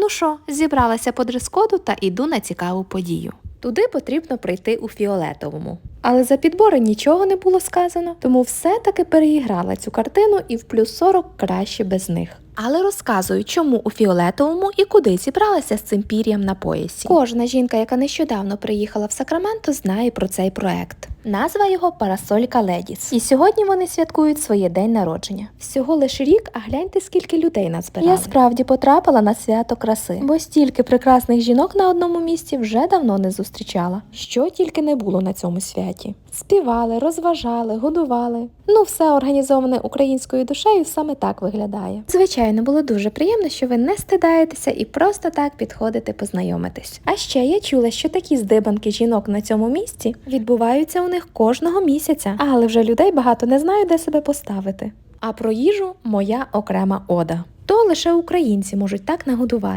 Ну що, зібралася по дрес-коду та іду на цікаву подію. Туди потрібно прийти у фіолетовому. Але за підбори нічого не було сказано, тому все-таки переіграла цю картину і в плюс 40 краще без них. Але розказую, чому у фіолетовому і куди зібралася з цим пір'ям на поясі. Кожна жінка, яка нещодавно приїхала в Сакраменто, знає про цей проект. Назва його Парасолька Ледіс. І сьогодні вони святкують своє день народження. Всього лише рік, а гляньте, скільки людей назбирали. Я справді потрапила на свято краси, бо стільки прекрасних жінок на одному місці вже давно не зустрічала. Що тільки не було на цьому святі. Співали, розважали, годували. Ну, все організоване українською душею саме так виглядає. Звичайно, було дуже приємно, що ви не стидаєтеся і просто так підходите познайомитись. А ще я чула, що такі здибанки жінок на цьому місці відбуваються них кожного місяця, але вже людей багато не знаю, де себе поставити. А про їжу моя окрема ода. То лише українці можуть так нагодувати.